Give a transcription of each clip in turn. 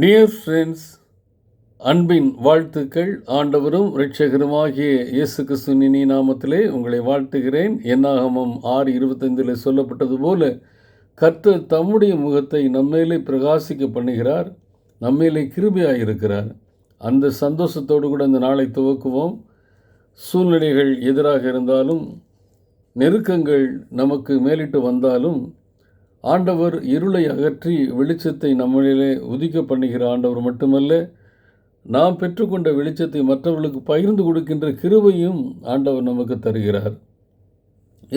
Dear friends அன்பின் வாழ்த்துக்கள். ஆண்டவரும் இரட்சகருமாகிய இயேசு கிறிஸ்துவின் நாமத்திலே உங்களை வாழ்த்துகிறேன். என்னாகமம் ஆறு இருபத்தைந்தில் சொல்லப்பட்டது போல கர்த்தர் தம்முடைய முகத்தை நம்மேலே பிரகாசிக்க பண்ணுகிறார் நம்மேலே கிருபியாக இருக்கிறார் அந்த சந்தோஷத்தோடு கூட இந்த நாளை துவக்குவோம். சூழ்நிலைகள் எதிராக இருந்தாலும் நெருக்கங்கள் நமக்கு மேலிட்டு வந்தாலும் ஆண்டவர் இருளை அகற்றி வெளிச்சத்தை நம்மளிலே உதிக்க பண்ணுகிற ஆண்டவர் மட்டுமல்ல நாம் பெற்றுக்கொண்ட வெளிச்சத்தை மற்றவர்களுக்கு பகிர்ந்து கொடுக்கின்ற கிருபையும் ஆண்டவர் நமக்கு தருகிறார்.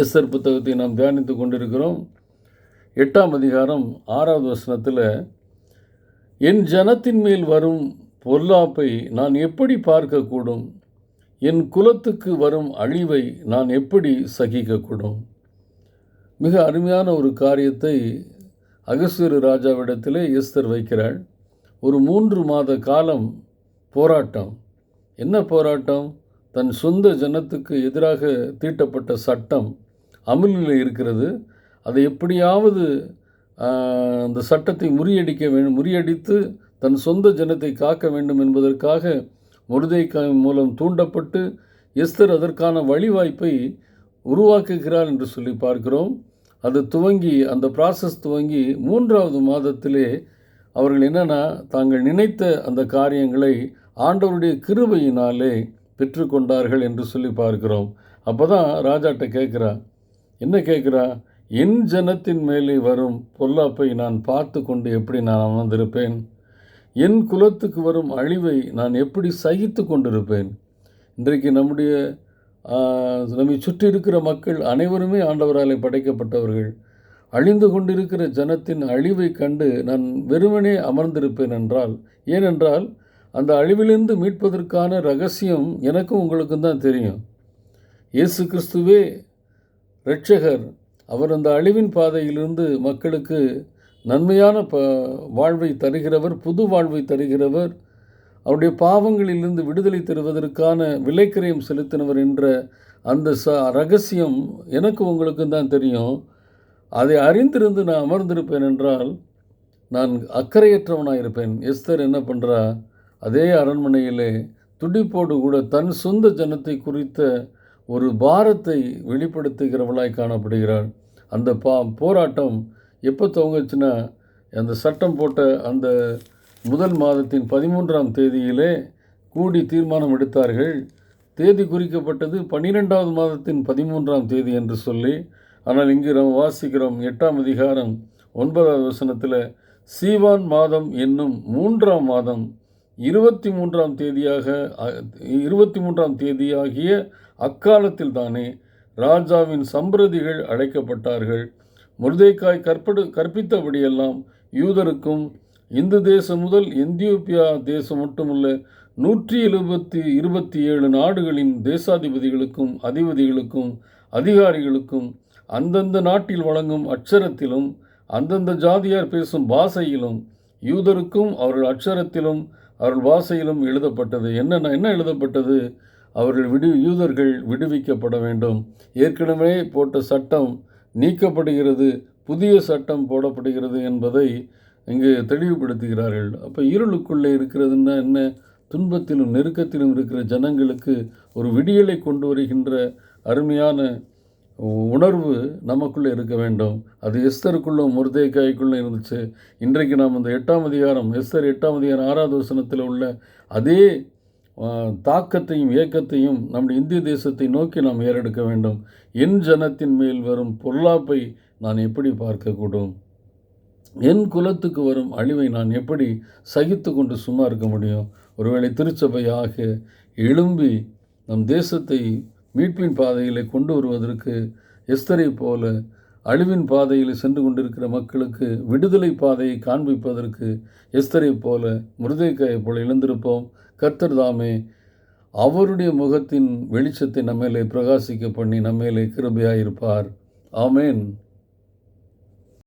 எஸ்ஆர் புத்தகத்தை நாம் தியானித்து கொண்டிருக்கிறோம். எட்டாம் அதிகாரம் ஆறாவது வசனத்தில் என் ஜனத்தின் மேல் வரும் பொல்லாப்பை நான் எப்படி பார்க்கக்கூடும்? என் குலத்துக்கு வரும் அழிவை நான் எப்படி சகிக்கக்கூடும்? மிக அருமையான ஒரு காரியத்தை அகஸ்வரு ராஜாவிடத்திலே எஸ்தர் வைக்கிறாள். ஒரு மூன்று மாத காலம் போராட்டம். என்ன போராட்டம்? தன் சொந்த ஜனத்துக்கு எதிராக தீட்டப்பட்ட சட்டம் அமலில் இருக்கிறது. அதை எப்படியாவது அந்த சட்டத்தை முறியடிக்க வேண்டும் முறியடித்து தன் சொந்த ஜனத்தை காக்க வேண்டும் என்பதற்காக முருதைக்காய் மூலம் தூண்டப்பட்டு எஸ்தர் அதற்கான வழிவாய்ப்பை உருவாக்குகிறார் என்று சொல்லி பார்க்கிறோம். அது துவங்கி அந்த ப்ராசஸ் துவங்கி மூன்றாவது மாதத்திலே அவர்கள் என்னென்னா தாங்கள் நினைத்த அந்த காரியங்களை ஆண்டவருடைய கிருபையினாலே பெற்றுக்கொண்டார்கள் என்று சொல்லி பார்க்கிறோம். அப்போ தான் ராஜாட்ட கேட்குறா என்ன கேட்குறா? என் ஜனத்தின் மேலே வரும் பொல்லாப்பை நான் பார்த்து கொண்டு எப்படி நான் அமர்ந்திருப்பேன்? என் குலத்துக்கு வரும் அழிவை நான் எப்படி சகித்து கொண்டிருப்பேன் இன்றைக்கு நம்முடைய நம்மை சுற்றி இருக்கிற மக்கள் அனைவருமே ஆண்டவராலே படைக்கப்பட்டவர்கள். அழிந்து கொண்டிருக்கிற ஜனத்தின் அழிவை கண்டு நான் வெறுமனே அமர்ந்திருப்பேன் என்றால் ஏனென்றால் அந்த அழிவிலிருந்து மீட்பதற்கான ரகசியம் எனக்கும் உங்களுக்கும் தான் தெரியும். இயேசு கிறிஸ்துவே இரட்சகர் அவர் அந்த அழிவின் பாதையிலிருந்து மக்களுக்கு நன்மையான ப வாழ்வை தருகிறவர் புது வாழ்வை தருகிறவர் அவருடைய பாவங்களிலிருந்து விடுதலை தருவதற்கான விலைக்கிரயம் செலுத்தினவர் என்ற அந்த ச ரகசியம் எனக்கு உங்களுக்கும் தான் தெரியும். அதை அறிந்திருந்து நான் அமர்ந்திருப்பேன் என்றால் நான் அக்கறையற்றவனாக இருப்பேன் எஸ்தர் என்ன பண்ணுறா அதே அரண்மனையிலே துடிப்போடு கூட தன் சொந்த ஜனத்தை குறித்த ஒரு பாரத்தை வெளிப்படுத்துகிறவளாய் காணப்படுகிறாள். அந்த பா போராட்டம் எப்போ துவங்குச்சுன்னா அந்த சட்டம் போட்ட அந்த முதல் மாதத்தின் பதிமூன்றாம் தேதியிலே கூடி தீர்மானம் எடுத்தார்கள். தேதி குறிக்கப்பட்டது பன்னிரெண்டாவது மாதத்தின் பதிமூன்றாம் தேதி என்று சொல்லி ஆனால் இங்கு நாம் வாசிக்கிறோம் எட்டாம் அதிகாரம் ஒன்பதாவது வசனத்தில் சீவான் மாதம் என்னும் மூன்றாம் மாதம் இருபத்தி மூன்றாம் தேதியாக இருபத்தி மூன்றாம் தேதியாகிய அக்காலத்தில் தானே ராஜாவின் சம்பிரதிகள் அழைக்கப்பட்டார்கள். முருதைக்காய் கற்படு கற்பித்தபடியெல்லாம் யூதருக்கும் இந்து தேசம் முதல் எந்தியோப்பியா தேசம் மட்டுமல்ல நூற்றி எழுபத்தி இருபத்தி ஏழு நாடுகளின் தேசாதிபதிகளுக்கும் அதிபதிகளுக்கும் அதிகாரிகளுக்கும் அந்தந்த நாட்டில் வழங்கும் அச்சரத்திலும் அந்தந்த ஜாதியார் பேசும் பாஷையிலும் யூதருக்கும் அவர்கள் அச்சரத்திலும் அவர்கள் பாஷையிலும் எழுதப்பட்டது. என்னென்ன என்ன எழுதப்பட்டது? அவர்கள் விடு யூதர்கள் விடுவிக்கப்பட வேண்டும். ஏற்கனவே போட்ட சட்டம் நீக்கப்படுகிறது புதிய சட்டம் போடப்படுகிறது என்பதை இங்கு தெளிவுபடுத்துகிறார்கள். அப்போ இருளுக்குள்ளே இருக்கிறதுன்னா என்ன? துன்பத்திலும் நெருக்கத்திலும் இருக்கிற ஜனங்களுக்கு ஒரு விடியலை கொண்டு வருகின்ற அருமையான உணர்வு நமக்குள்ளே இருக்க வேண்டும். அது எஸ்தருக்குள்ளும் முருதேக்காய்க்குள்ளும் இருந்துச்சு. இன்றைக்கு நாம் அந்த எட்டாம் அதிகாரம் எஸ்தர் எட்டாம் அதிகாரம் ஆறாவது வசனத்தில் உள்ள அதே தாக்கத்தையும் இயக்கத்தையும் நம்முடைய இந்திய தேசத்தை நோக்கி நாம் ஏறெடுக்க வேண்டும். என் ஜனத்தின் மேல் வரும் பொருளாப்பை நான் எப்படி பார்க்கக்கூடும்? என் குலத்துக்கு வரும் அழிவை நான் எப்படி சகித்து கொண்டு சும்மா இருக்க முடியும்? ஒருவேளை திருச்சபையாக எழும்பி நம் தேசத்தை மீட்பின் பாதையில் கொண்டு வருவதற்கு எஸ்தரை போல அழிவின் பாதையில் சென்று கொண்டிருக்கிற மக்களுக்கு விடுதலை பாதையை காண்பிப்பதற்கு எஸ்தரை போல முருதைக்காயை போல எழுந்திருப்போம். கர்த்தர் தாமே அவருடைய முகத்தின் வெளிச்சத்தை நம்மேலே பிரகாசிக்க பண்ணி நம்மேலே கிருபையாக இருப்பார் ஆமேன்.